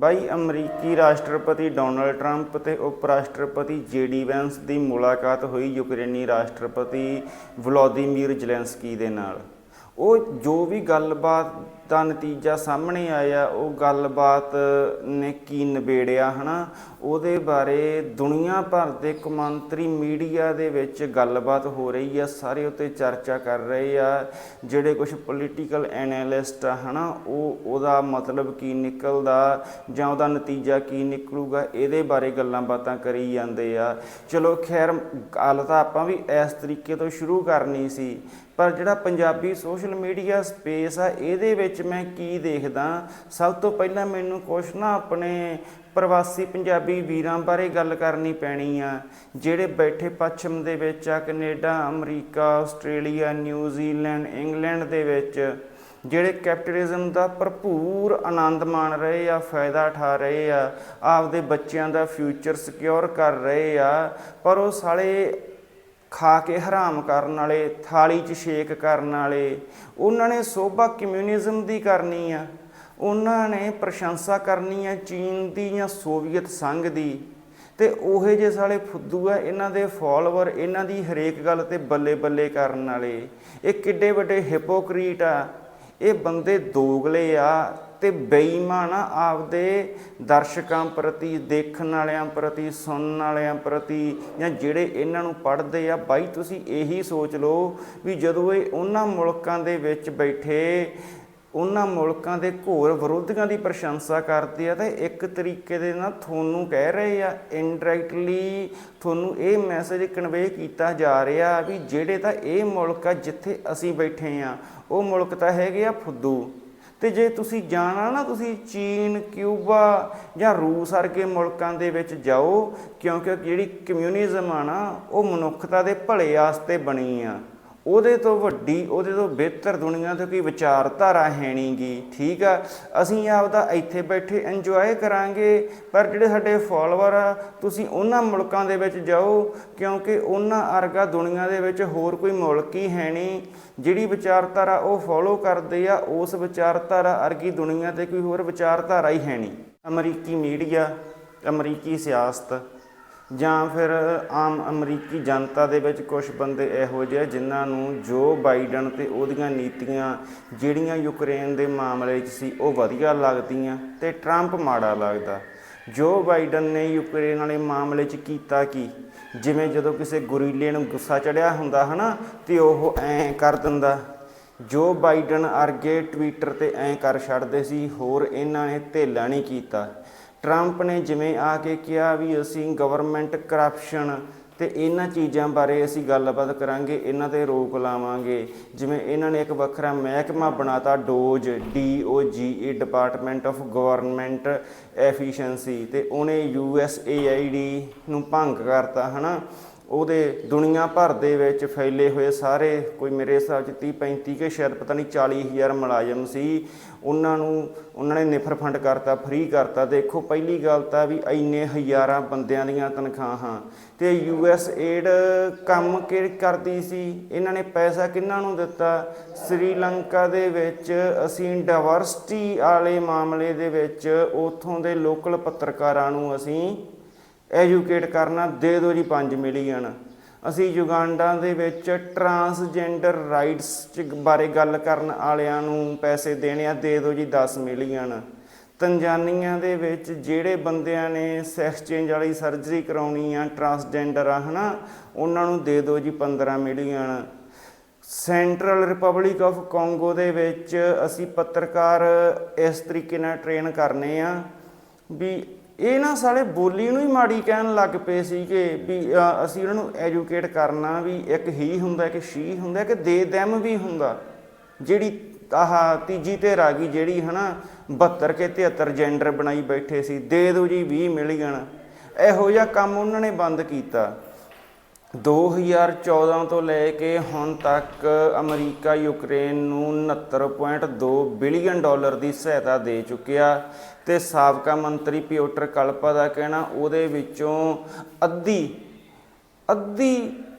ਬਾਈ, ਅਮਰੀਕੀ ਰਾਸ਼ਟਰਪਤੀ Donald Trump ਤੇ ਉਪ ਰਾਸ਼ਟਰਪਤੀ ਜੇਡੀ ਵੈਂਸ ਦੀ ਮੁਲਾਕਾਤ ਹੋਈ ਯੂਕਰੇਨੀ ਰਾਸ਼ਟਰਪਤੀ ਵਲੋਦੀਮੀਰ ਜ਼ੈਲੈਂਸਕੀ ਦੇ ਨਾਲ। ਉਹ ਜੋ ਵੀ ਗੱਲਬਾਤ ਦਾ ਨਤੀਜਾ ਸਾਹਮਣੇ ਆਇਆ, ਉਹ ਗੱਲਬਾਤ ਨੇ ਕੀ ਨਿਬੇੜਿਆ, ਹਨਾ? ਉਹਦੇ ਬਾਰੇ ਦੁਨੀਆ ਭਰ ਦੇ ਕੌਮਾਂਤਰੀ ਮੀਡੀਆ ਦੇ ਵਿੱਚ ਗੱਲਬਾਤ ਹੋ ਰਹੀ ਆ, ਸਾਰੇ ਉੱਤੇ ਚਰਚਾ ਕਰ ਰਹੇ ਆ। ਜਿਹੜੇ ਕੁਝ ਪੋਲੀਟੀਕਲ ਐਨਾਲਿਸਟ ਆ, ਹਨਾ, ਉਹ, ਉਹਦਾ ਮਤਲਬ ਕੀ ਨਿਕਲਦਾ ਜਾਂ ਉਹਦਾ ਨਤੀਜਾ ਕੀ ਨਿਕਲੂਗਾ, ਇਹਦੇ ਬਾਰੇ ਗੱਲਾਂ ਬਾਤਾਂ ਕਰੀ ਜਾਂਦੇ ਆ। ਚਲੋ ਖੈਰ, ਗੱਲ ਤਾਂ ਆਪਾਂ ਵੀ ਇਸ ਤਰੀਕੇ ਤੋਂ ਸ਼ੁਰੂ ਕਰਨੀ ਸੀ, ਪਰ ਜਿਹੜਾ ਪੰਜਾਬੀ ਸੋਸ਼ਲ ਮੀਡੀਆ ਸਪੇਸ ਆ, ਇਹਦੇ ਵਿੱਚ ਮੈਂ ਕੀ ਦੇਖਦਾ? ਸਭ ਤੋਂ ਪਹਿਲਾਂ ਮੈਨੂੰ ਕੁਛ ਨਾ ਆਪਣੇ ਪ੍ਰਵਾਸੀ ਪੰਜਾਬੀ ਵੀਰਾਂ ਬਾਰੇ ਗੱਲ ਕਰਨੀ ਪੈਣੀ ਆ, ਜਿਹੜੇ ਬੈਠੇ ਪੱਛਮ ਦੇ ਵਿੱਚ ਆ, Canada, America, Australia New Zealand England ਦੇ ਵਿੱਚ, ਜਿਹੜੇ ਕੈਪੀਟਲਿਜ਼ਮ ਦਾ ਭਰਪੂਰ ਆਨੰਦ ਮਾਣ ਰਹੇ ਆ, ਫਾਇਦਾ ਉਠਾ ਰਹੇ ਆ, ਆਪਦੇ ਬੱਚਿਆਂ ਦਾ ਫਿਊਚਰ ਸਿਕਿਉਰ ਕਰ ਰਹੇ ਆ, ਪਰ ਉਹ ਸਾਲੇ ਖਾ ਕੇ ਹਰਾਮ ਕਰਨ ਵਾਲੇ, ਥਾਲੀ 'ਚ ਸ਼ੇਕ ਕਰਨ ਵਾਲੇ, ਉਹਨਾਂ ਨੇ ਸੋਭਾ ਕਮਿਊਨਿਜ਼ਮ ਦੀ ਕਰਨੀ ਆ। ਉਹਨਾਂ ਨੇ ਪ੍ਰਸ਼ੰਸਾ ਕਰਨੀ ਆ ਚੀਨ ਦੀ ਜਾਂ ਸੋਵੀਅਤ ਸੰਘ ਦੀ। ਤੇ ਉਹੇ ਜੇ ਸਾਲੇ ਫੁੱਦੂ ਆ, ਇਹਨਾਂ ਦੇ ਫਾਲੋਅਰ, ਇਹਨਾਂ ਦੀ ਹਰੇਕ ਗੱਲ ਤੇ ਬੱਲੇ ਬੱਲੇ ਕਰਨ ਵਾਲੇ। ਇਹ ਕਿੱਡੇ ਵੱਡੇ ਹਿਪੋਕਰੀਟ ਆ। ਇਹ ਬੰਦੇ ਦੋਗਲੇ ਆ। ਤੇ ਬੇਈਮਾਨ ਆਪਦੇ ਦਰਸ਼ਕਾਂ ਪ੍ਰਤੀ, ਦੇਖਣ ਵਾਲਿਆਂ ਪ੍ਰਤੀ, ਸੁਣਨ ਵਾਲਿਆਂ ਪ੍ਰਤੀ ਜਾਂ ਜਿਹੜੇ ਇਹਨਾਂ ਨੂੰ ਪੜ੍ਹਦੇ ਆ, ਬਾਈ ਤੁਸੀਂ ਇਹੀ ਸੋਚ ਲਓ ਵੀ ਜਦੋਂ ਇਹ ਉਹਨਾਂ ਮੁਲਕਾਂ ਦੇ ਵਿੱਚ ਬੈਠੇ, ਉਹਨਾਂ ਮੁਲਕਾਂ ਦੇ ਘੋਰ ਵਿਰੋਧੀਆਂ ਦੀ ਪ੍ਰਸ਼ੰਸਾ ਕਰਦੇ ਆ, ਤਾਂ ਇੱਕ ਤਰੀਕੇ ਦੇ ਨਾਲ ਤੁਹਾਨੂੰ ਕਹਿ ਰਹੇ ਆ ਇਨਡਾਇਰੈਕਟਲੀ ਤੁਹਾਨੂੰ ਇਹ ਮੈਸੇਜ ਕਨਵੇ ਕੀਤਾ ਜਾ ਰਿਹਾ ਵੀ ਜਿਹੜੇ ਤਾਂ ਇਹ ਮੁਲਕ ਆ ਜਿੱਥੇ ਅਸੀਂ ਬੈਠੇ ਆ, ਉਹ ਮੁਲਕ ਤਾਂ ਹੈਗੇ ਆ ਫੁੱਦੂ। ਤੇ ਜੇ ਤੁਸੀਂ ਜਾਣਾ ਨਾ, ਤੁਸੀਂ ਚੀਨ, ਕਿਊਬਾ ਜਾਂ ਰੂਸ ਵਰਗੇ ਮੁਲਕਾਂ ਦੇ ਵਿੱਚ ਜਾਓ, ਕਿਉਂਕਿ ਜਿਹੜੀ ਕਮਿਊਨਿਜ਼ਮ ਆ ਨਾ, ਉਹ ਮਨੁੱਖਤਾ ਦੇ ਭਲੇ ਵਾਸਤੇ ਬਣੀ ਆ। ਉਹਦੇ ਤੋਂ ਵੱਡੀ, ਉਹਦੇ ਤੋਂ ਬਿਹਤਰ ਦੁਨੀਆ ਤੇ ਕੋਈ ਵਿਚਾਰਧਾਰਾ ਹੈ ਨਹੀਂਗੀ ਠੀਕ ਆ? ਅਸੀਂ ਆਪਦਾ ਇੱਥੇ ਬੈਠੇ ਇੰਜੋਏ ਕਰਾਂਗੇ, ਪਰ ਜਿਹੜੇ ਸਾਡੇ ਫਾਲੋਅਰ ਆ, ਤੁਸੀਂ ਉਹਨਾਂ ਮੁਲਕਾਂ ਦੇ ਵਿੱਚ ਜਾਓ, ਕਿਉਂਕਿ ਉਹਨਾਂ ਅਰਗਾ ਦੁਨੀਆ ਦੇ ਵਿੱਚ ਹੋਰ ਕੋਈ ਮੁਲਕ ਹੀ ਹੈ ਨਹੀਂ, ਜਿਹੜੀ ਵਿਚਾਰਧਾਰਾ ਉਹ ਫੋਲੋ ਕਰਦੇ ਆ, ਉਸ ਵਿਚਾਰਧਾਰਾ ਅਰਗੀ ਦੁਨੀਆ ਤੇ ਕੋਈ ਹੋਰ ਵਿਚਾਰਧਾਰਾ ਹੀ ਹੈ ਨਹੀਂ। ਅਮਰੀਕੀ ਮੀਡੀਆ ਅਮਰੀਕੀ ਸਿਆਸਤ ਜਾਂ ਫਿਰ ਆਮ ਅਮਰੀਕੀ ਜਨਤਾ ਦੇ ਵਿੱਚ ਕੁਝ ਬੰਦੇ ਇਹੋ ਜਿਹੇ ਜਿਨ੍ਹਾਂ ਨੂੰ ਜੋ ਬਾਈਡਨ ਤੇ ਉਹਦੀਆਂ ਨੀਤੀਆਂ ਜਿਹੜੀਆਂ ਯੂਕਰੇਨ ਦੇ ਮਾਮਲੇ 'ਚ ਸੀ, ਉਹ ਵਧੀਆ ਲੱਗਦੀਆਂ ਤੇ ਟਰੰਪ ਮਾੜਾ ਲੱਗਦਾ। ਜੋ ਬਾਈਡਨ ਨੇ ਯੂਕਰੇਨ ਵਾਲੇ ਮਾਮਲੇ 'ਚ ਕੀਤਾ ਕੀ? ਜਿਵੇਂ ਜਦੋਂ ਕਿਸੇ ਗੁਰੀਲੇ ਨੂੰ ਗੁੱਸਾ ਚੜਿਆ ਹੁੰਦਾ ਹਨਾ, ਤੇ ਉਹ ਐਂ ਕਰ ਦਿੰਦਾ। ਜੋ ਬਾਈਡਨ ਅਰਗੇ ਟਵਿੱਟਰ ਤੇ ਐਂ ਕਰ ਛੱਡਦੇ ਸੀ, ਹੋਰ ਇਹਨਾਂ ਨੇ ਧੇਲਾ ਨਹੀਂ ਕੀਤਾ। ਟਰੰਪ ਨੇ ਜਿਵੇਂ ਆ ਕੇ ਕਿਹਾ ਵੀ ਅਸੀਂ ਗਵਰਨਮੈਂਟ ਕਰਪਸ਼ਨ ਤੇ ਇਹਨਾਂ ਚੀਜ਼ਾਂ ਬਾਰੇ ਅਸੀਂ ਗੱਲਬਾਤ ਕਰਾਂਗੇ, ਇਹਨਾਂ ਤੇ ਰੋਕ ਲਾਵਾਂਗੇ। ਜਿਵੇਂ ਇਹਨਾਂ ਨੇ ਇੱਕ ਵੱਖਰਾ ਮਹਿਕਮਾ ਬਣਾਤਾ, DOGE, D O G E department of government efficiency ਤੇ ਉਹਨੇ U S A I D ਨੂੰ ਭੰਗ ਕਰਤਾ, ਹਨਾ? ਉਹਦੇ ਦੁਨੀਆ ਭਰ ਦੇ ਵਿੱਚ ਫੈਲੇ ਹੋਏ ਸਾਰੇ, ਕੋਈ ਮੇਰੇ ਹਿਸਾਬ 'ਚ 30 35 ਕੇ ਸ਼ਾਇਦ ਪਤਾ ਨਹੀਂ 40 ਹਜ਼ਾਰ ਮੁਲਾਜ਼ਮ ਸੀ। ਉਹਨਾਂ ਨੂੰ, ਉਹਨਾਂ ਨੇ ਨਿਫਰ ਫੰਡ ਕਰਤਾ, ਫ੍ਰੀ ਕਰਤਾ। ਦੇਖੋ, ਪਹਿਲੀ ਗੱਲ ਤਾਂ ਵੀ ਇੰਨੇ ਹਜ਼ਾਰਾਂ ਬੰਦਿਆਂ ਦੀਆਂ ਤਨਖਾਹਾਂ। ਤੇ ਯੂ ਐਸ ਏਡ ਕੰਮ ਕਿ ਕਰਦੀ ਸੀ? ਇਹਨਾਂ ਨੇ ਪੈਸਾ ਕਿੰਨਾਂ ਨੂੰ ਦਿੱਤਾ? ਸ੍ਰੀਲੰਕਾ ਦੇ ਵਿੱਚ ਅਸੀਂ ਡਾਇਵਰਸਿਟੀ ਵਾਲੇ ਮਾਮਲੇ ਦੇ ਵਿੱਚ ਉਥੋਂ ਦੇ ਲੋਕਲ ਪੱਤਰਕਾਰਾਂ ਨੂੰ ਅਸੀਂ ਐਜੂਕੇਟ ਕਰਨਾ ਦੇ ਦਿਓ ਜੀ 5 ਮਿਲੀਅਨ। ਅਸੀਂ ਯੁਗਾਂਡਾ ਦੇ ਵਿੱਚ ਟਰਾਂਸਜੈਂਡਰ ਰਾਈਟਸ ਚ ਬਾਰੇ ਗੱਲ ਕਰਨ ਵਾਲਿਆਂ ਨੂੰ ਪੈਸੇ ਦੇਣੇ ਆ, ਦੇ ਦਿਓ ਜੀ 10 ਮਿਲੀਅਨ। ਤੰਜਾਨੀਆ ਦੇ ਵਿੱਚ ਜਿਹੜੇ ਬੰਦਿਆਂ ਨੇ ਸੈਕਸ ਚੇਂਜ ਵਾਲੀ ਸਰਜਰੀ ਕਰਾਉਣੀ ਆ, ਟਰਾਂਸਜੈਂਡਰ ਆ, ਹਨਾ, ਉਹਨਾਂ ਨੂੰ ਦੇ ਦਿਓ ਜੀ 15 million. Central Republic of Congo ਦੇ ਵਿੱਚ ਅਸੀਂ ਪੱਤਰਕਾਰ ਇਸ ਤਰੀਕੇ ਨਾਲ ਟ੍ਰੇਨ ਕਰਨੇ ਆ ਵੀ ਇਹ ਨਾ ਸਾਲੇ ਬੋਲੀ ਨੂੰ ਹੀ ਮਾੜੀ ਕਹਿਣ ਲੱਗ ਪਏ ਸੀਗੇ ਵੀ ਅਸੀਂ ਉਹਨਾਂ ਨੂੰ ਐਜੂਕੇਟ ਕਰਨਾ ਵੀ ਇੱਕ ਹੀ ਹੁੰਦਾ ਕਿ ਸ਼ੀ ਹੁੰਦਾ ਕਿ ਦੇ ਦੈਮ ਵੀ ਹੁੰਦਾ। ਜਿਹੜੀ ਆਹ ਤੀਜੀ ਧਿਰ ਆ ਗਈ, ਜਿਹੜੀ ਹਨਾ 72 ਕੇ 73 ਜੈਂਡਰ ਬਣਾਈ ਬੈਠੇ ਸੀ, ਦੇ ਦਿਓ ਜੀ 20 ਮਿਲੀਅਨ। ਇਹੋ ਜਿਹਾ ਕੰਮ ਉਹਨਾਂ ਨੇ ਬੰਦ ਕੀਤਾ। 2014 ਤੋਂ ਲੈ ਕੇ ਹੁਣ ਤੱਕ ਅਮਰੀਕਾ ਯੂਕਰੇਨ ਨੂੰ 69.2 ਬਿਲੀਅਨ ਡਾਲਰ ਦੀ ਸਹਾਇਤਾ ਦੇ ਚੁੱਕਿਆ ਤੇ ਸਾਬਕਾ ਮੰਤਰੀ ਪਿਓਟਰ ਕਲਪਾ ਦਾ ਕਹਿਣਾ, ਉਹਦੇ ਵਿੱਚੋਂ ਅੱਧੀ ਅੱਧੀ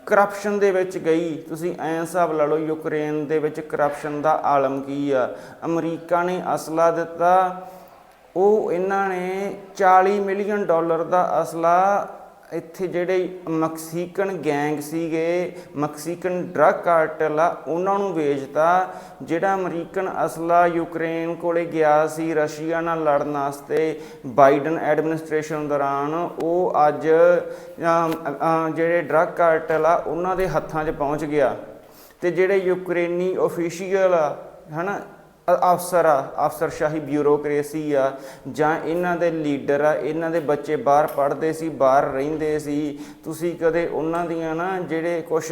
ਕਰਪਸ਼ਨ ਦੇ ਵਿੱਚ ਗਈ। ਤੁਸੀਂ ਐਂ ਹਿਸਾਬ ਲਾ ਲਓ, ਯੂਕਰੇਨ ਦੇ ਵਿੱਚ ਕਰਪਸ਼ਨ ਦਾ ਆਲਮ ਕੀ ਆ? ਅਮਰੀਕਾ ਨੇ ਅਸਲਾ ਦਿੱਤਾ, ਉਹ ਇਹਨਾਂ ਨੇ 40 ਮਿਲੀਅਨ ਡਾਲਰ ਦਾ ਅਸਲਾ ਇੱਥੇ ਜਿਹੜੇ ਮੈਕਸੀਕਨ ਗੈਂਗ ਸੀਗੇ, ਮੈਕਸੀਕਨ ਡਰੱਗ ਕਾਰਟਲ ਆ, ਉਹਨਾਂ ਨੂੰ ਵੇਚਤਾ। ਜਿਹੜਾ ਅਮਰੀਕਨ ਅਸਲਾ ਯੂਕਰੇਨ ਕੋਲੇ ਗਿਆ ਸੀ, ਰਸ਼ੀਆ ਨਾਲ ਲੜਨ ਵਾਸਤੇ ਬਾਈਡਨ ਐਡਮਿਨਿਸਟ੍ਰੇਸ਼ਨ ਦੌਰਾਨ, ਉਹ ਅੱਜ ਜਿਹੜੇ ਡਰੱਗ ਕਾਰਟਲ ਆ, ਉਹਨਾਂ ਦੇ ਹੱਥਾਂ 'ਚ ਪਹੁੰਚ ਗਿਆ। ਤੇ ਜਿਹੜੇ ਯੂਕਰੇਨੀ ਅਫੀਸ਼ੀਅਲ ਆ, ਹਨਾ ਅ- ਅਫਸਰ ਆ, ਅਫਸਰਸ਼ਾਹੀ ਬਿਊਰੋਕ੍ਰੇਸੀ ਆ, ਜਾਂ ਇਹਨਾਂ ਦੇ ਲੀਡਰ ਆ, ਇਹਨਾਂ ਦੇ ਬੱਚੇ ਬਾਹਰ ਪੜ੍ਹਦੇ ਸੀ, ਬਾਹਰ ਰਹਿੰਦੇ ਸੀ, ਤੁਸੀਂ ਕਦੇ ਉਹਨਾਂ ਦੀਆਂ ਨਾ ਜਿਹੜੇ ਕੁਝ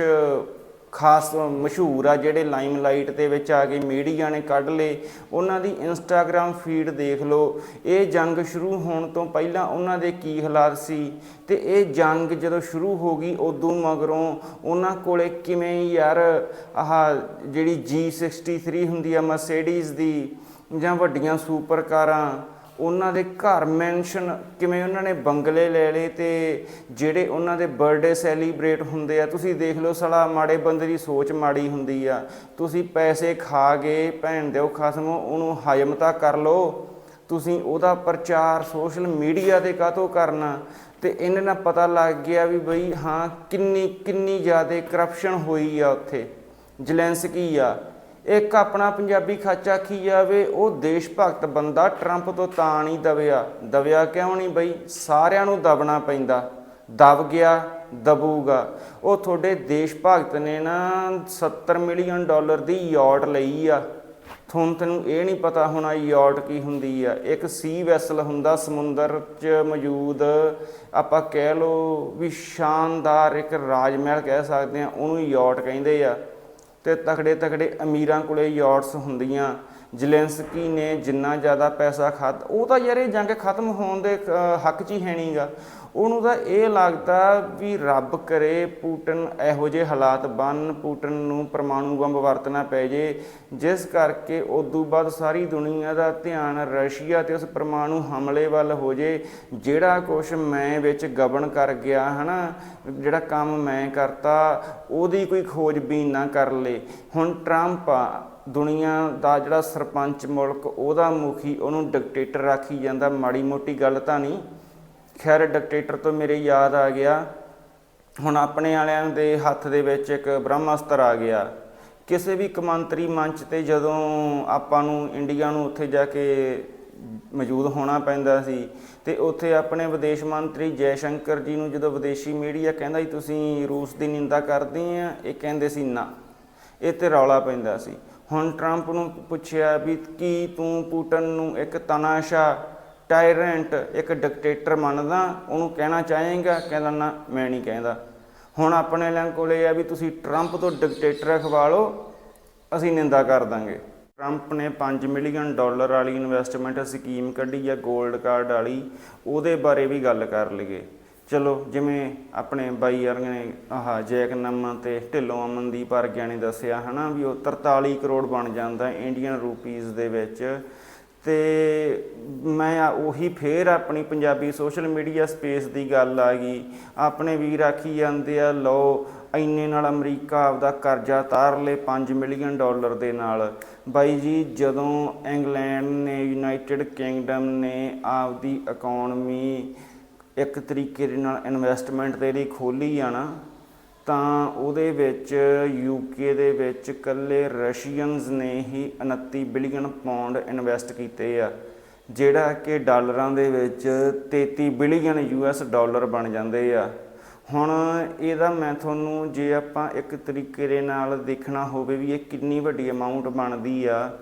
ਖਾਸ ਮਸ਼ਹੂਰ ਆ ਜਿਹੜੇ ਲਾਈਮ ਲਾਈਟ ਦੇ ਵਿੱਚ ਆ ਗਏ ਮੀਡੀਆ ਨੇ ਕੱਢ ਲਏ, ਉਹਨਾਂ ਦੀ ਇੰਸਟਾਗ੍ਰam ਫੀਡ ਦੇਖ ਲਓ। ਇਹ ਜੰਗ ਸ਼ੁਰੂ ਹੋਣ ਤੋਂ ਪਹਿਲਾਂ ਉਹਨਾਂ ਦੇ ਕੀ ਹਾਲਾਤ ਸੀ ਤੇ ਇਹ ਜੰਗ ਜਦੋਂ ਸ਼ੁਰੂ ਹੋ ਗਈ, ਉਦੋਂ ਮਗਰੋਂ ਉਹਨਾਂ ਕੋਲੇ ਕਿਵੇਂ ਯਾਰ ਆਹ ਜਿਹੜੀ G63 ਹੁੰਦੀ ਆ ਮਰਸੀਡੀਜ਼ ਦੀ ਜਾਂ ਵੱਡੀਆਂ ਸੁਪਰ ਕਾਰਾਂ ਉਹਨਾਂ ਦੇ ਘਰ ਮੈਂਸ਼ਨ ਕਿਵੇਂ ਉਹਨਾਂ ਨੇ ਬੰਗਲੇ ਲੈ ਲਏ ਤੇ ਜਿਹੜੇ ਉਹਨਾਂ ਦੇ ਬਰਥਡੇ ਸੈਲੀਬ੍ਰੇਟ ਹੁੰਦੇ ਆ, ਤੁਸੀਂ ਦੇਖ ਲਓ ਸਾਲਾ ਮਾੜੇ ਬੰਦੇ ਦੀ ਸੋਚ ਮਾੜੀ ਹੁੰਦੀ ਆ। ਤੁਸੀਂ ਪੈਸੇ ਖਾ ਗਏ ਭੈਣ ਦਿਓ ਖਸਮੋ, ਉਹਨੂੰ ਹਜਮ ਤਾਂ ਕਰ ਲਓ। ਤੁਸੀਂ ਉਹਦਾ ਪ੍ਰਚਾਰ ਸੋਸ਼ਲ ਮੀਡੀਆ ਤੇ ਕਾਹਤੋਂ ਕਰਨਾ? ਤੇ ਇਹਨਾਂ ਨਾਲ ਪਤਾ ਲੱਗ ਗਿਆ ਵੀ ਬਈ ਹਾਂ, ਕਿੰਨੀ ਕਿੰਨੀ ਜ਼ਿਆਦਾ ਕਰਪਸ਼ਨ ਹੋਈ ਆ ਉੱਥੇ। ਜਲੈਂਸਕੀ ਆ। ਇੱਕ ਆਪਣਾ ਪੰਜਾਬੀ ਖਾਚਾ ਕੀ ਜਾਵੇ, ਉਹ ਦੇਸ਼ ਭਗਤ ਬੰਦਾ ਟਰੰਪ ਤੋਂ ਤਾਂ ਨਹੀਂ ਦਬਿਆ। ਦਬਿਆ ਕਿਉਂ ਨਹੀਂ ਬਈ? ਸਾਰਿਆਂ ਨੂੰ ਦਬਣਾ ਪੈਂਦਾ। ਦਬ ਗਿਆ, ਦਬੂਗਾ। ਉਹ ਤੁਹਾਡੇ ਦੇਸ਼ ਭਗਤ ਨੇ ਨਾ 70 ਮਿਲੀਅਨ ਡਾਲਰ ਦੀ ਯਾਰਡ ਲਈ ਆ। ਤੁਹਾਨੂੰ ਤੈਨੂੰ ਇਹ ਨਹੀਂ ਪਤਾ ਹੋਣਾ ਯਾਰਡ ਕੀ ਹੁੰਦੀ ਆ। ਇੱਕ ਸੀ ਵੈਸਲ ਹੁੰਦਾ, ਸਮੁੰਦਰ 'ਚ ਮੌਜੂਦ। ਆਪਾਂ ਕਹਿ ਲਓ ਵੀ ਸ਼ਾਨਦਾਰ ਇੱਕ ਰਾਜ ਮਹਿਲ ਕਹਿ ਸਕਦੇ ਆ, ਉਹਨੂੰ ਯਾਰਡ ਕਹਿੰਦੇ ਆ। ਤੇ ਤਕੜੇ ਤਕੜੇ ਅਮੀਰਾਂ ਕੋਲੇ ਯਾਰਡਸ ਹੁੰਦੀਆਂ। ਜਲੈਂਸਕੀ ਨੇ ਜਿੰਨਾ ਜ਼ਿਆਦਾ ਪੈਸਾ ਖਾਦ ਉਹ ਤਾਂ ਯਾਰ ਇਹ ਜੰਗ ਖਤਮ ਹੋਣ ਦੇ ਹੱਕ 'ਚ ਹੀ ਹੈ ਨਹੀਂਗਾ ਉਹਨੂੰ ਤਾਂ ਇਹ ਲੱਗਦਾ ਵੀ ਰੱਬ ਕਰੇ ਪੂਟਨ ਇਹੋ ਜਿਹੇ ਹਾਲਾਤ ਬਣ ਪੂਟਨ ਨੂੰ ਪਰਮਾਣੂ ਬੰਬ ਵਰਤਣਾ ਪੈ ਜੇ। ਜਿਸ ਕਰਕੇ ਉਦੋਂ ਬਾਅਦ ਸਾਰੀ ਦੁਨੀਆ ਦਾ ਧਿਆਨ ਰਸ਼ੀਆ ਤੇ ਉਸ ਪਰਮਾਣੂ ਹਮਲੇ ਵੱਲ ਹੋ ਜੇ, ਜਿਹੜਾ ਕੁਛ ਮੈਂ ਵਿੱਚ ਗਬਨ ਕਰ ਗਿਆ, ਹਨਾ, ਜਿਹੜਾ ਕੰਮ ਮੈਂ ਕਰਤਾ, ਉਹਦੀ ਕੋਈ ਖੋਜਬੀਨ ਨਾ ਕਰ ਲੇ। ਹੁਣ ਟਰੰਪ ਆ, ਦੁਨੀਆ ਦਾ ਜਿਹੜਾ ਸਰਪੰਚ ਮੁਲਕ, ਉਹਦਾ ਮੁਖੀ ਉਹਨੂੰ ਡਿਕਟੇਟਰ ਆਖੀ ਜਾਂਦਾ, ਮਾੜੀ ਮੋਟੀ ਗੱਲ ਤਾਂ ਨਹੀਂ। ਖੈਰ ਡਿਕਟੇਟਰ ਤੋਂ ਮੇਰੇ ਯਾਦ ਆ ਗਿਆ। ਹੁਣ ਆਪਣੇ ਵਾਲਿਆਂ ਦੇ ਹੱਥ ਦੇ ਵਿੱਚ ਇੱਕ ਬ੍ਰਹਮਾਸਤਰ ਆ ਗਿਆ। ਕਿਸੇ ਵੀ ਕਮਾਂਤਰੀ ਮੰਚ ਤੇ ਜਦੋਂ ਆਪਾਂ ਨੂੰ ਇੰਡੀਆ ਨੂੰ ਉੱਥੇ ਜਾ ਕੇ ਮੌਜੂਦ ਹੋਣਾ ਪੈਂਦਾ ਸੀ ਤੇ ਉੱਥੇ ਆਪਣੇ ਵਿਦੇਸ਼ ਮੰਤਰੀ ਜੈ ਸ਼ੰਕਰ ਜੀ ਨੂੰ ਜਦੋਂ ਵਿਦੇਸ਼ੀ ਮੀਡੀਆ ਕਹਿੰਦਾ ਸੀ ਤੁਸੀਂ ਰੂਸ ਦੀ ਨਿੰਦਾ ਕਰਦੇ ਆ? ਇਹ ਕਹਿੰਦੇ ਸੀ, ਨਾ। ਇਹ ਤੇ ਰੌਲਾ ਪੈਂਦਾ ਸੀ। ਹੁਣ ਟਰੰਪ ਨੂੰ ਪੁੱਛਿਆ ਵੀ, ਕੀ ਤੂੰ ਪੂਟਨ ਨੂੰ ਇੱਕ ਤਨਾਸ਼ਾ ਟਾਇਰੈਂਟ ਇੱਕ ਡਿਕਟੇਟਰ ਮੰਨਦਾ, ਉਹਨੂੰ ਕਹਿਣਾ ਚਾਹੇਗਾ, ਕਹਿੰਦਾ ਨਾ, ਮੈਂ ਨਹੀਂ ਕਹਿੰਦਾ। ਹੁਣ ਆਪਣੇ ਲਾਂ ਕੋਲੇ ਆ ਵੀ ਤੁਸੀਂ ਟਰੰਪ ਤੋਂ ਡਿਕਟੇਟਰ ਅਖਵਾ ਲਓ, ਅਸੀਂ ਨਿੰਦਾ ਕਰ ਦਾਂਗੇ। ਟਰੰਪ ਨੇ 5 ਮਿਲੀਅਨ ਡਾਲਰ ਵਾਲੀ ਇਨਵੈਸਟਮੈਂਟ ਸਕੀਮ ਕੱਢੀ ਆ 골ਡ ਕਾਰਡ ਵਾਲੀ, ਉਹਦੇ ਬਾਰੇ ਵੀ ਗੱਲ ਕਰ ਲਈਏ। ਚਲੋ, ਜਿਵੇਂ ਆਪਣੇ ਬਾਈ ਯਾਰ ਨੇ ਆਹ ਜੈਕ ਨਮਨ ਤੇ ਢਿੱਲੋਂ ਅਮਨਦੀਪ ਵਰਗਿਆਂ ਨੇ ਦੱਸਿਆ ਹਨਾ ਵੀ ਉਹ 43 ਕਰੋੜ ਬਣ ਜਾਂਦਾ ਇੰਡੀਅਨ ਰੂਪੀਜ਼ ਦੇ ਵਿੱਚ। ਤੇ ਮੈਂ ਉਹੀ ਫੇਰ ਆਪਣੀ ਪੰਜਾਬੀ ਸੋਸ਼ਲ ਮੀਡੀਆ ਸਪੇਸ ਦੀ ਗੱਲ ਆ ਗਈ। ਆਪਣੇ ਵੀਰ ਆਖੀ ਜਾਂਦੇ ਆ, ਲਓ, ਇੰਨੇ ਨਾਲ ਅਮਰੀਕਾ ਆਪਦਾ ਕਰਜ਼ਾ ਤਾਰ ਲੇ 5 ਮਿਲੀਅਨ ਡਾਲਰ ਦੇ ਨਾਲ। ਬਾਈ ਜੀ, ਜਦੋਂ ਇੰਗਲੈਂਡ ਨੇ, ਯੂਨਾਈਟਿਡ ਕਿੰਗਡਮ ਨੇ ਆਪਦੀ ਇਕਨੋਮੀ ਇੱਕ ਤਰੀਕੇ ਦੇ ਨਾਲ ਇਨਵੈਸਟਮੈਂਟ ਦੇ ਲਈ ਖੋਲੀ ਆ ਨਾ ਤਾਂ ਉਹਦੇ ਵਿੱਚ ਯੂਕੇ ਦੇ ਵਿੱਚ ਇਕੱਲੇ ਰਸ਼ੀਅਨਸ ਨੇ ਹੀ 29 ਬਿਲੀਅਨ ਪਾਉਂਡ ਇਨਵੈਸਟ ਕੀਤੇ ਆ, ਜਿਹੜਾ ਕਿ ਡਾਲਰਾਂ ਦੇ ਵਿੱਚ 33 ਬਿਲੀਅਨ ਯੂਐਸ ਡਾਲਰ ਬਣ ਜਾਂਦੇ ਆ। ਹੁਣ ਇਹਦਾ ਮੈਂ ਤੁਹਾਨੂੰ ਜੇ ਆਪਾਂ ਇੱਕ ਤਰੀਕੇ ਦੇ ਨਾਲ ਦੇਖਣਾ ਹੋਵੇ ਵੀ ਇਹ ਕਿੰਨੀ ਵੱਡੀ ਅਮਾਉਂਟ ਬਣਦੀ ਆ,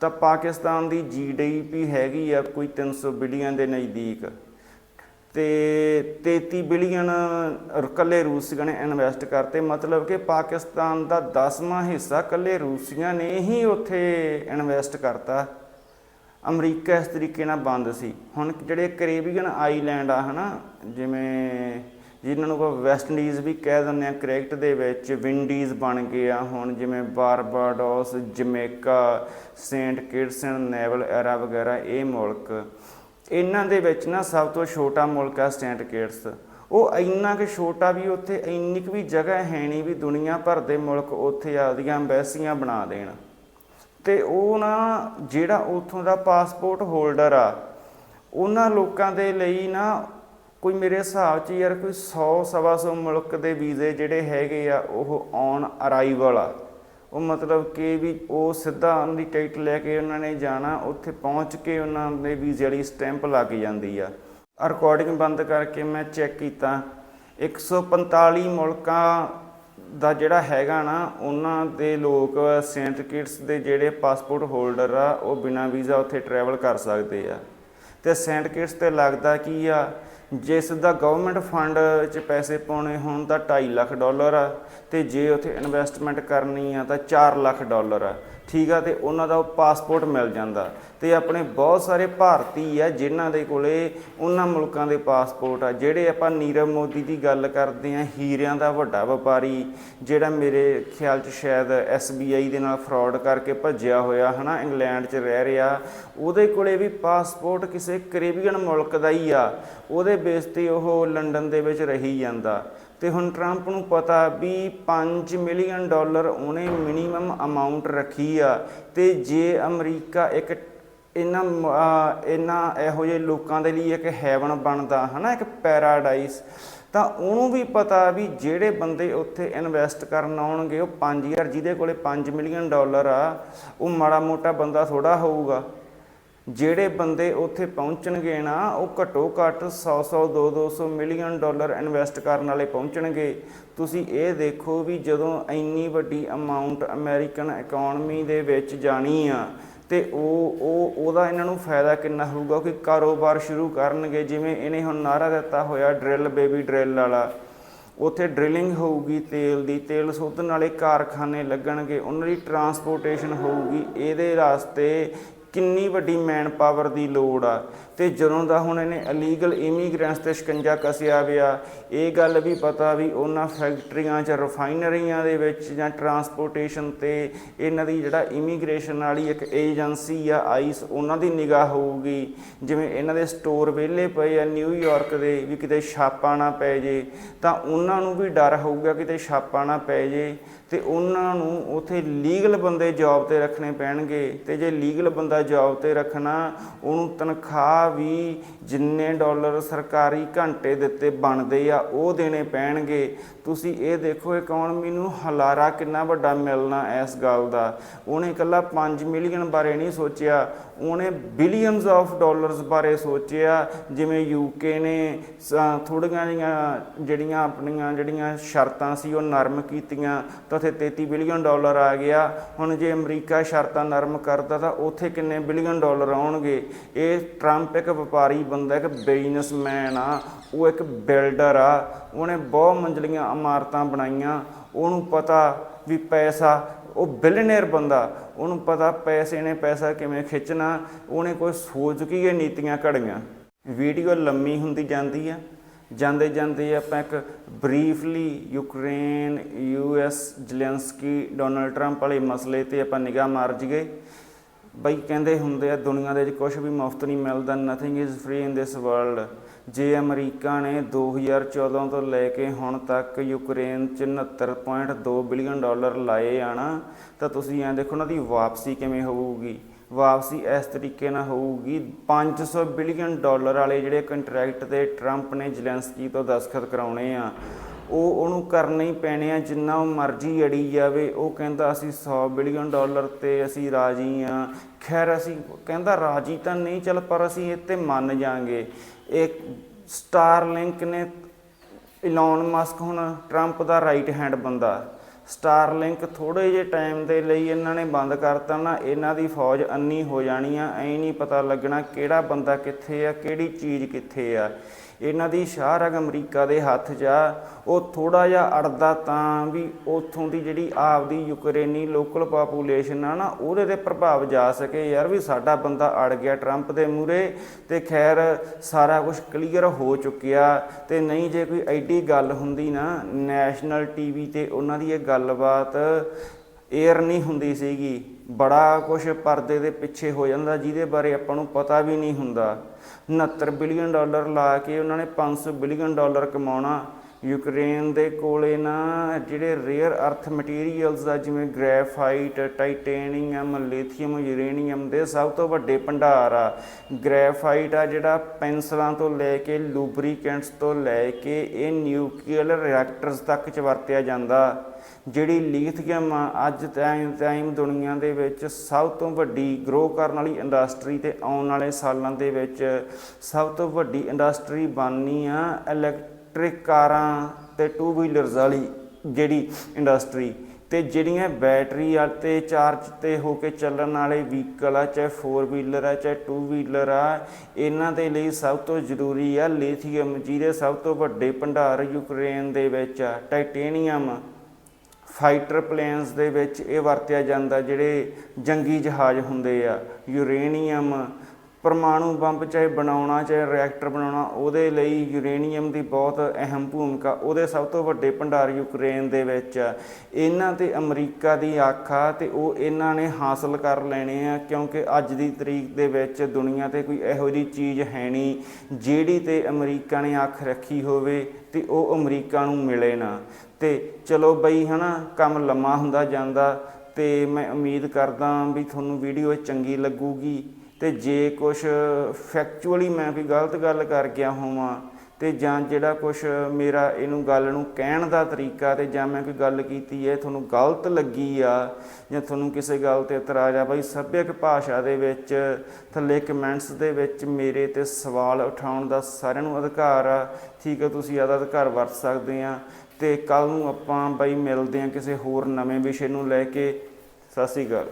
ਤਾਂ ਪਾਕਿਸਤਾਨ ਦੀ ਜੀਡੀਪੀ ਹੈਗੀ ਆ ਕੋਈ 300 ਬਿਲੀਅਨ ਦੇ ਨਜ਼ਦੀਕ। ਤੇ 33 ਬਿਲੀਅਨ ਇਕੱਲੇ ਰੂਸੀਆਂ ਨੇ ਇਨਵੈਸਟ ਕਰਤੇ। ਮਤਲਬ ਕਿ ਪਾਕਿਸਤਾਨ ਦਾ 10ਵਾਂ ਹਿੱਸਾ ਇਕੱਲੇ ਰੂਸੀਆਂ ਨੇ ਹੀ ਉੱਥੇ ਇਨਵੈਸਟ ਕਰਤਾ। ਅਮਰੀਕਾ ਇਸ ਤਰੀਕੇ ਨਾਲ ਬੰਦ ਸੀ। ਹੁਣ ਜਿਹੜੇ ਕੈਰੀਬੀਅਨ ਆਈਲੈਂਡ ਆ, ਹਨਾ, ਜਿਵੇਂ ਜਿਨ੍ਹਾਂ ਨੂੰ ਆਪਾਂ ਵੈਸਟ ਇੰਡੀਜ਼ ਵੀ ਕਹਿ ਦਿੰਦੇ ਆ, ਕ੍ਰਿਕਟ ਦੇ ਵਿੱਚ ਵਿੰਡੀਜ਼ ਬਣ ਗਏ ਆ ਹੁਣ, ਜਿਵੇਂ Barbados, Jamaica, Saint Kitts and Nevis ਐਰਾ ਵਗੈਰਾ, ਇਹ ਮੁਲਕ। ਇਹਨਾਂ ਦੇ ਵਿੱਚ ਨਾ ਸਭ ਤੋਂ ਛੋਟਾ ਮੁਲਕ ਆ ਸੇਂਟ ਕਿਟਸ ਉਹ ਇੰਨਾ ਕਿ ਛੋਟਾ ਵੀ ਉੱਥੇ ਇੰਨੀ ਕੁ ਵੀ ਜਗ੍ਹਾ ਹੈ ਨਹੀਂ ਵੀ ਦੁਨੀਆ ਭਰ ਦੇ ਮੁਲਕ ਉੱਥੇ ਆਪਦੀਆਂ ਐਮਬੈਸੀਆਂ ਬਣਾ ਦੇਣ। ਤੇ ਉਹ ਨਾ ਜਿਹੜਾ ਉਥੋਂ ਦਾ ਪਾਸਪੋਰਟ ਹੋਲਡਰ ਆ, ਉਹਨਾਂ ਲੋਕਾਂ ਦੇ ਲਈ ਨਾ ਕੋਈ ਮੇਰੇ ਹਿਸਾਬ 'ਚ ਯਾਰ ਕੋਈ 100 ਸਵਾ ਸੌ ਮੁਲਕ ਦੇ ਵੀਜ਼ੇ ਜਿਹੜੇ ਹੈਗੇ ਆ, ਉਹ ਔਨ ਅਰਾਈਵਲ ਆ। ਉਹ ਮਤਲਬ ਕਿ ਵੀ ਉਹ ਸਿੱਧਾ ਉਹਨਾਂ ਦੀ ਟਿਕਟ ਲੈ ਕੇ ਉਹਨਾਂ ਨੇ ਜਾਣਾ, ਉੱਥੇ ਪਹੁੰਚ ਕੇ ਉਹਨਾਂ ਦੇ ਵੀਜ਼ੇ ਵਾਲੀ ਸਟੈਂਪ ਲੱਗ ਜਾਂਦੀ ਆ। ਰਿਕਾਰਡਿੰਗ ਬੰਦ ਕਰਕੇ ਮੈਂ ਚੈੱਕ ਕੀਤਾ। 145 ਮੁਲਕਾਂ ਦਾ ਜਿਹੜਾ ਹੈਗਾ ਨਾ, ਉਹਨਾਂ ਦੇ ਲੋਕ ਸੇਂਟ ਕਿਟਸ ਦੇ ਜਿਹੜੇ ਪਾਸਪੋਰਟ ਹੋਲਡਰ ਆ, ਉਹ ਬਿਨਾਂ ਵੀਜ਼ਾ ਉੱਥੇ ਟਰੈਵਲ ਕਰ ਸਕਦੇ ਆ। ਤੇ ਸੇਂਟ ਕਿਟਸ ਤੇ ਲੱਗਦਾ ਕੀ ਆ ਜਿਸ ਦਾ ਗਵਰਨਮੈਂਟ ਫੰਡ 'ਚ ਪੈਸੇ ਪਾਉਣੇ ਹੋਣ ਤਾਂ 2.5 ਲੱਖ ਡਾਲਰ ਆ ਤੇ ਜੇ ਉੱਥੇ ਇਨਵੈਸਟਮੈਂਟ ਕਰਨੀ ਆ ਤਾਂ 4 ਲੱਖ ਡਾਲਰ ਆ। ਠੀਕ ਆ ਤੇ ਉਹਨਾਂ ਦਾ ਉਹ ਪਾਸਪੋਰਟ ਮਿਲ ਜਾਂਦਾ। ਤੇ ਆਪਣੇ ਬਹੁਤ ਸਾਰੇ ਭਾਰਤੀ ਆ ਜਿਨ੍ਹਾਂ ਦੇ ਕੋਲੇ ਉਹਨਾਂ ਮੁਲਕਾਂ ਦੇ ਪਾਸਪੋਰਟ ਆ। ਜਿਹੜੇ ਆਪਾਂ ਨੀਰਵ ਮੋਦੀ ਦੀ ਗੱਲ ਕਰਦੇ ਆ, ਹੀਰਿਆਂ ਦਾ ਵੱਡਾ ਵਪਾਰੀ, ਜਿਹੜਾ ਮੇਰੇ ਖਿਆਲ 'ਚ ਸ਼ਾਇਦ SBI ਦੇ ਨਾਲ ਫਰਾਡ ਕਰਕੇ ਭੱਜਿਆ ਹੋਇਆ, ਹਨਾ, ਇੰਗਲੈਂਡ 'ਚ ਰਹਿ ਰਿਹਾ। ਉਹਦੇ ਕੋਲੇ ਵੀ ਪਾਸਪੋਰਟ ਕਿਸੇ ਕੈਰੇਬੀਅਨ ਮੁਲਕ ਦਾ ਹੀ ਆ। ਉਹਦੇ ਬੇਸ ਤੇ ਉਹ ਲੰਡਨ ਦੇ ਵਿੱਚ ਰਹੀ ਜਾਂਦਾ। ਤੇ ਹੁਣ ਟਰੰਪ ਨੂੰ ਪਤਾ ਵੀ 5 ਮਿਲੀਅਨ ਡਾਲਰ ਉਹਨੇ ਮਿਨੀਮਮ ਅਮਾਉਂਟ ਰੱਖੀ ਆ ਤੇ ਜੇ ਅਮਰੀਕਾ ਇੱਕ ਇਹਨਾਂ ਇਹਨਾਂ ਇਹੋ ਜਿਹੇ ਲੋਕਾਂ ਦੇ ਲਈ ਇੱਕ ਹੈਵਨ ਬਣਦਾ, ਹਨਾ, ਇੱਕ ਪੈਰਾਡਾਈਸ, ਤਾਂ ਉਹਨੂੰ ਵੀ ਪਤਾ ਵੀ ਜਿਹੜੇ ਬੰਦੇ ਉੱਥੇ ਇਨਵੈਸਟ ਕਰਨ ਆਉਣਗੇ, ਉਹ 5000 ਜਿਹਦੇ ਕੋਲੇ 5 ਮਿਲੀਅਨ ਡਾਲਰ ਆ, ਉਹ ਮਾੜਾ ਮੋਟਾ ਬੰਦਾ ਥੋੜਾ ਹੋਊਗਾ। ਜਿਹੜੇ ਬੰਦੇ ਉੱਥੇ ਪਹੁੰਚਣਗੇ ਨਾ, ਉਹ ਘੱਟੋ ਘੱਟ 100 100 2 200 ਮਿਲੀਅਨ ਡਾਲਰ ਇਨਵੈਸਟ ਕਰਨ ਵਾਲੇ ਪਹੁੰਚਣਗੇ। ਤੁਸੀਂ ਇਹ ਦੇਖੋ ਵੀ ਜਦੋਂ ਇੰਨੀ ਵੱਡੀ ਅਮਾਉਂਟ ਅਮਰੀਕਨ ਇਕਨੋਮੀ ਦੇ ਵਿੱਚ ਜਾਣੀ ਆ, ਤੇ ਉਹ ਉਹ, ਉਹਦਾ ਇਹਨਾਂ ਨੂੰ ਫਾਇਦਾ ਕਿੰਨਾ ਹੋਊਗਾ? ਕਿ ਕਾਰੋਬਾਰ ਸ਼ੁਰੂ ਕਰਨਗੇ, ਜਿਵੇਂ ਇਹਨੇ ਹੁਣ ਨਾਰਾ ਦਿੱਤਾ ਹੋਇਆ ਡਰਿਲ, ਬੇਬੀ ਡਰਿਲ ਵਾਲਾ। ਉੱਥੇ ਡ੍ਰਿਲਿੰਗ ਹੋਊਗੀ ਤੇਲ ਦੀ, ਤੇਲ ਸੋਧਣ ਵਾਲੇ ਕਾਰਖਾਨੇ ਲੱਗਣਗੇ, ਉਹਨਾਂ ਦੀ ਟਰਾਂਸਪੋਰਟੇਸ਼ਨ ਹੋਊਗੀ। ਇਹਦੇ ਵਾਸਤੇ ਕਿੰਨੀ ਵੱਡੀ ਮੈਨ ਪਾਵਰ ਦੀ ਲੋੜ ਆ। ਤੇ ਜਦੋਂ ਦਾ ਹੁਣ ਇਹਨੇ ਅਲੀਗਲ ਇਮੀਗ੍ਰੈਂਟਸ ਤੇ ਸ਼ਿਕੰਜਾ ਕਸਿਆ ਵਿਆ, ਇਹ ਗੱਲ ਵੀ ਪਤਾ ਵੀ ਉਹਨਾਂ ਫੈਕਟਰੀਆਂ 'ਚ ਰਿਫਾਈਨਰੀਆਂ ਦੇ ਵਿੱਚ ਜਾਂ ਟਰਾਂਸਪੋਰਟੇਸ਼ਨ ਤੇ ਇਹਨਾਂ ਦੀ ਜਿਹੜਾ ਇਮੀਗ੍ਰੇਸ਼ਨ ਵਾਲੀ ਇੱਕ ਏਜੰਸੀ ਆ ਆਈਸ ਉਹਨਾਂ ਦੀ ਨਿਗਾਹ ਹੋਊਗੀ। ਜਿਵੇਂ ਇਹਨਾਂ ਦੇ ਸਟੋਰ ਵਿਹਲੇ ਪਏ ਆ ਨਿਊਯਾਰਕ ਦੇ ਵੀ ਕਿਤੇ ਛਾਪਾ ਨਾ ਪੈ ਜੇ, ਤਾਂ ਉਹਨਾਂ ਨੂੰ ਵੀ ਡਰ ਹੋਊਗਾ ਕਿਤੇ ਛਾਪਾ ਨਾ ਪੈ ਜੇ। ਤੇ ਉਹਨਾਂ ਨੂੰ ਉਥੇ ਲੀਗਲ ਬੰਦੇ ਜੌਬ ਤੇ ਰੱਖਣੇ ਪੈਣਗੇ ਤੇ ਜੇ ਲੀਗਲ ਬੰਦਾ ਜੌਬ ਤੇ ਰੱਖਣਾ, ਉਹਨੂੰ ਤਨਖਾਹ ਵੀ ਜਿੰਨੇ ਡਾਲਰ ਸਰਕਾਰੀ ਘੰਟੇ ਦਿੱਤੇ ਬਣਦੇ ਆ, ਉਹ ਦੇਣੇ ਪੈਣਗੇ। ਤੁਸੀਂ ਇਹ ਦੇਖੋ ਇਕਨੋਮੀ ਨੂੰ ਹਲਾਰਾ ਕਿੰਨਾ ਵੱਡਾ ਮਿਲਣਾ ਇਸ ਗੱਲ ਦਾ। ਉਹਨੇ ਇਕੱਲਾ 5 ਮਿਲੀਅਨ ਬਾਰੇ ਨਹੀਂ ਸੋਚਿਆ, ਉਹਨੇ ਬਿਲੀਅਨਸ ਆਫ ਡਾਲਰਸ ਬਾਰੇ ਸੋਚਿਆ, ਜਿਵੇਂ ਯੂਕੇ ਨੇ ਥੋੜੀਆਂ ਜਿਹੀਆਂ ਜਿਹੜੀਆਂ ਆਪਣੀਆਂ ਜਿਹੜੀਆਂ ਸ਼ਰਤਾਂ ਸੀ, ਉਹ ਨਰਮ ਕੀਤੀਆਂ, ਤਾਂ ਉੱਥੇ 33 ਬਿਲੀਅਨ ਡਾਲਰ ਆ ਗਿਆ। ਹੁਣ ਜੇ ਅਮਰੀਕਾ ਸ਼ਰਤਾਂ ਨਰਮ ਕਰਦਾ ਤਾਂ ਉੱਥੇ ਕਿੰਨੇ ਬਿਲੀਅਨ ਡਾਲਰ ਆਉਣਗੇ? ਇਹ ਟਰੰਪ ਇੱਕ ਵਪਾਰੀ ਬੰਦਾ, ਇੱਕ ਬਿਜ਼ਨਸਮੈਨ ਆ। ਉਹ ਇੱਕ ਬਿਲਡਰ ਆ। ਉਹਨੇ ਬਹੁਤ ਮੰਜ਼ਲੀਆਂ ਇਮਾਰਤਾਂ ਬਣਾਈਆਂ। ਉਹਨੂੰ ਪਤਾ ਵੀ ਪੈਸਾ, ਉਹ ਬਿਲੀਅਨਰ ਬੰਦਾ। ਉਹਨੂੰ ਪਤਾ ਪੈਸੇ ਨੇ ਪੈਸਾ ਕਿਵੇਂ ਖਿੱਚਣਾ। ਉਹਨੇ ਕੋਈ ਸੋਚ ਕੇ ਇਹ ਨੀਤੀਆਂ ਘੜੀਆਂ। ਵੀਡੀਓ ਲੰਮੀ ਹੁੰਦੀ ਜਾਂਦੀ ਆ। ਜਾਂਦੇ ਜਾਂਦੇ ਆਪਾਂ ਇੱਕ briefly Ukraine US Zelensky, Donald Trump ਵਾਲੇ ਮਸਲੇ ਤੇ ਆਪਾਂ ਨਿਗਾਹ ਮਾਰ ਜੀਏ ਬਈ ਕਹਿੰਦੇ ਹੁੰਦੇ ਆ, ਦੁਨੀਆ ਦੇ ਵਿੱਚ ਕੁਝ ਵੀ ਮੁਫਤ ਨਹੀਂ ਮਿਲਦਾ nothing is free in this world ਜੇ ਅਮਰੀਕਾ ਨੇ 2014 ਤੋਂ ਲੈ ਕੇ ਹੁਣ ਤੱਕ ਯੂਕਰੇਨ 'ਚ 69.2 ਬਿਲੀਅਨ ਡਾਲਰ ਲਾਏ ਆਣਾ ਤਾਂ ਤੁਸੀਂ ਐਂ ਦੇਖੋ ਉਹਨਾਂ ਦੀ ਵਾਪਸੀ ਕਿਵੇਂ ਹੋਊਗੀ। ਵਾਪਸੀ ਇਸ ਤਰੀਕੇ ਨਾਲ ਹੋਊਗੀ। 500 ਬਿਲੀਅਨ ਡਾਲਰ ਵਾਲੇ ਜਿਹੜੇ ਕੰਟਰੈਕਟ ਤੇ ਟਰੰਪ ਨੇ ਜ਼ੈਲੈਂਸਕੀ ਤੋਂ ਦਸਖਤ ਕਰਾਉਣੇ ਆ, ਉਹ ਉਹਨੂੰ ਕਰਨੇ ਹੀ ਪੈਣੇ ਆ, ਜਿੰਨਾ ਉਹ ਮਰਜ਼ੀ ਅੜੀ ਜਾਵੇ। ਉਹ ਕਹਿੰਦਾ, ਅਸੀਂ 100 ਬਿਲੀਅਨ ਡਾਲਰ ਤੇ ਅਸੀਂ ਰਾਜੀ ਆ। ਖੈਰ, ਅਸੀਂ ਕਹਿੰਦਾ, ਰਾਜੀ ਤਾਂ ਨਹੀਂ, ਚੱਲ ਪਰ ਅਸੀਂ ਇਹ ਤੇ ਮੰਨ ਜਾਾਂਗੇ। ਇੱਕ ਸਟਾਰਲਿੰਕ ਨੇ ਇਲਨ ਮਸਕ ਹੁਣ ਟਰੰਪ ਦਾ ਰਾਈਟ ਹੈਂਡ ਬੰਦਾ। ਸਟਾਰਲਿੰਕ ਥੋੜੇ ਜਿਹੇ ਟਾਈਮ ਦੇ ਲਈ ਇਹਨਾਂ ਨੇ ਬੰਦ ਕਰਤਾ ਨਾ, ਇਹਨਾਂ ਦੀ ਫੌਜ ਅੰਨੀ ਹੋ ਜਾਣੀ ਆ, ਐ ਨਹੀਂ ਪਤਾ ਲੱਗਣਾ ਕਿਹੜਾ ਬੰਦਾ ਕਿੱਥੇ ਆ, ਕਿਹੜੀ ਚੀਜ਼ ਕਿੱਥੇ ਆ। ਇਹਨਾਂ ਦੀ ਸ਼ਾਹਰਗ ਅਮਰੀਕਾ ਦੇ ਹੱਥ 'ਚ ਆ ਉਹ ਥੋੜਾ ਜਿਹਾ ਅੜਦਾ ਤਾਂ ਵੀ ਉਥੋਂ ਦੀ ਜਿਹੜੀ ਆਪਦੀ ਯੂਕਰੇਨੀ ਲੋਕਲ ਪਾਪੂਲੇਸ਼ਨ ਆ ਨਾ, ਉਹਦੇ ਤੇ ਪ੍ਰਭਾਵ ਜਾ ਸਕੇ ਯਾਰ ਵੀ ਸਾਡਾ ਬੰਦਾ ਅੜ ਗਿਆ ਟਰੰਪ ਦੇ ਮੂਰੇ ਤੇ ਖੈਰ ਸਾਰਾ ਕੁਝ ਕਲੀਅਰ ਹੋ ਚੁੱਕਿਆ। ਤੇ ਨਹੀਂ ਜੇ ਕੋਈ ਐਡੀ ਗੱਲ ਹੁੰਦੀ ਨਾ ਨੈਸ਼ਨਲ ਟੀਵੀ ਤੇ ਉਹਨਾਂ ਦੀ ਇਹ ਗੱਲਬਾਤ ਏਅਰ ਨਹੀਂ ਹੁੰਦੀ ਸੀਗੀ। ਬੜਾ ਕੁਝ ਪਰਦੇ ਦੇ ਪਿੱਛੇ ਹੋ ਜਾਂਦਾ, ਜਿਹਦੇ ਬਾਰੇ ਆਪਾਂ ਨੂੰ ਪਤਾ ਵੀ ਨਹੀਂ ਹੁੰਦਾ। 69 ਬਿਲੀਅਨ ਡਾਲਰ ਲਾ ਕੇ ਉਹਨਾਂ ਨੇ 500 ਬਿਲੀਅਨ ਡਾਲਰ ਕਮਾਉਣਾ। ਯੂਕਰੇਨ ਦੇ ਕੋਲੇ ਨਾ ਜਿਹੜੇ ਰੇਅਰ ਅਰਥ ਮਟੀਰੀਅਲਸ ਆ ਜਿਵੇਂ ਗ੍ਰੈਫਾਈਟ ਟਾਈਟੇਨੀਅਮ ਲਿਥੀਅਮ ਯੂਰੇਨੀਅਮ ਦੇ ਸਭ ਤੋਂ ਵੱਡੇ ਭੰਡਾਰ ਆ। ਗ੍ਰੈਫਾਈਟ ਆ ਜਿਹੜਾ ਪੈਨਸਲਾਂ ਤੋਂ ਲੈ ਕੇ ਲੂਬਰੀਕੈਂਟਸ ਤੋਂ ਲੈ ਕੇ ਇਹ ਨਿਊਕਲੀਅਰ ਰਿਐਕਟਰਸ ਤੱਕ ਚ ਵਰਤਿਆ ਜਾਂਦਾ। ਜਿਹੜੀ ਲੀਥੀਅਮ ਆ, ਅੱਜ ਟਾਈਮ ਟਾਈਮ ਦੁਨੀਆ ਦੇ ਵਿੱਚ ਸਭ ਤੋਂ ਵੱਡੀ ਗਰੋ ਕਰਨ ਵਾਲੀ ਇੰਡਸਟਰੀ ਤੇ ਆਉਣ ਵਾਲੇ ਸਾਲਾਂ ਦੇ ਵਿੱਚ ਸਭ ਤੋਂ ਵੱਡੀ ਇੰਡਸਟਰੀ ਬਣਨੀ ਆ ਇਲੈਕਟ੍ਰਿਕ ਕਾਰਾਂ ਤੇ ਟੂ ਵੀਲਰਸ ਵਾਲੀ ਜਿਹੜੀ ਇੰਡਸਟਰੀ ਤੇ ਜਿਹੜੀਆਂ ਬੈਟਰੀ ਆ ਤੇ ਚਾਰਜ ਤੇ ਹੋ ਕੇ ਚੱਲਣ ਵਾਲੇ ਵਹੀਕਲ ਆ, ਚਾਹੇ 4 ਵੀਲਰ ਆ, ਚਾਹੇ 2 ਵੀਲਰ ਆ, ਇਹਨਾਂ ਦੇ ਲਈ ਸਭ ਤੋਂ ਜ਼ਰੂਰੀ ਆ ਲਿਥੀਅਮ ਜਿਹਦੇ ਸਭ ਤੋਂ ਵੱਡੇ ਭੰਡਾਰ ਯੂਕਰੇਨ ਦੇ ਵਿੱਚ ਆ ਟਾਈਟੇਨੀਅਮ ਫਾਈਟਰ ਪਲੇਨਸ ਦੇ ਵਿੱਚ ਇਹ ਵਰਤਿਆ ਜਾਂਦਾ ਜਿਹੜੇ ਜੰਗੀ ਜਹਾਜ਼ ਹੁੰਦੇ ਆ ਯੂਰੇਨੀਅਮ ਪਰਮਾਣੂ ਬੰਬ ਚਾਹੇ ਬਣਾਉਣਾ, ਚਾਹੇ ਰਿਐਕਟਰ ਬਣਾਉਣਾ, ਉਹਦੇ ਲਈ ਯੂਰੇਨੀਅਮ ਦੀ ਬਹੁਤ ਅਹਿਮ ਭੂਮਿਕਾ, ਉਹਦੇ ਸਭ ਤੋਂ ਵੱਡੇ ਭੰਡਾਰ ਯੂਕਰੇਨ ਦੇ ਵਿੱਚ ਆ। ਇਹਨਾਂ ਤੇ ਅਮਰੀਕਾ ਦੀ ਅੱਖ ਆ ਤੇ ਉਹ ਇਹਨਾਂ ਨੇ ਹਾਸਲ ਕਰ ਲੈਣੇ ਆ, ਕਿਉਂਕਿ ਅੱਜ ਦੀ ਤਰੀਕ ਦੇ ਵਿੱਚ ਦੁਨੀਆ ਤੇ ਕੋਈ ਇਹੋ ਜਿਹੀ ਚੀਜ਼ ਹੈ ਨਹੀਂ, ਜਿਹੜੀ ਤੇ ਅਮਰੀਕਾ ਨੇ ਅੱਖ ਰੱਖੀ ਹੋਵੇ ਤੇ ਉਹ ਅਮਰੀਕਾ ਨੂੰ ਮਿਲੇ ਨਾ। ਤੇ ਚਲੋ ਬਈ ਹਨਾ, ਕੰਮ ਲੰਮਾ ਹੁੰਦਾ ਜਾਂਦਾ ਤੇ ਮੈਂ ਉਮੀਦ ਕਰਦਾ ਵੀ ਤੁਹਾਨੂੰ ਵੀਡੀਓ ਚੰਗੀ ਲੱਗੂਗੀ। ਤੇ ਜੇ ਕੁਝ ਫੈਕਚੁਅਲੀ ਮੈਂ ਕੋਈ ਗਲਤ ਗੱਲ ਕਰ ਗਿਆ ਹੋਵਾਂ, ਤੇ ਜਾਂ ਜਿਹੜਾ ਕੁਝ ਮੇਰਾ ਇਹਨੂੰ ਗੱਲ ਨੂੰ ਕਹਿਣ ਦਾ ਤਰੀਕਾ ਤੇ ਜਾਂ ਮੈਂ ਕੋਈ ਗੱਲ ਕੀਤੀ ਹੈ, ਤੁਹਾਨੂੰ ਗਲਤ ਲੱਗੀ ਆ, ਜਾਂ ਤੁਹਾਨੂੰ ਕਿਸੇ ਗੱਲ ਤੇ ਇਤਰਾਜ਼ ਆ, ਬਈ ਸੱਭਿਅਕ ਭਾਸ਼ਾ ਦੇ ਵਿੱਚ, ਥੱਲੇ ਕਮੈਂਟਸ ਦੇ ਵਿੱਚ ਮੇਰੇ ਤੇ ਸਵਾਲ ਉਠਾਉਣ ਦਾ ਸਾਰਿਆਂ ਨੂੰ ਅਧਿਕਾਰ ਆ, ਠੀਕ ਹੈ ਤੁਸੀਂ ਆਦਾ ਅਧਿਕਾਰ ਵਰਤ ਸਕਦੇ ਆ, ਤੇ ਕੱਲ ਨੂੰ ਆਪਾਂ ਬਈ ਮਿਲਦੇ ਆ ਕਿਸੇ ਹੋਰ ਨਵੇਂ ਵਿਸ਼ੇ ਨੂੰ ਲੈ ਕੇ, ਸਤਿ ਸ਼੍ਰੀ ਅਕਾਲ।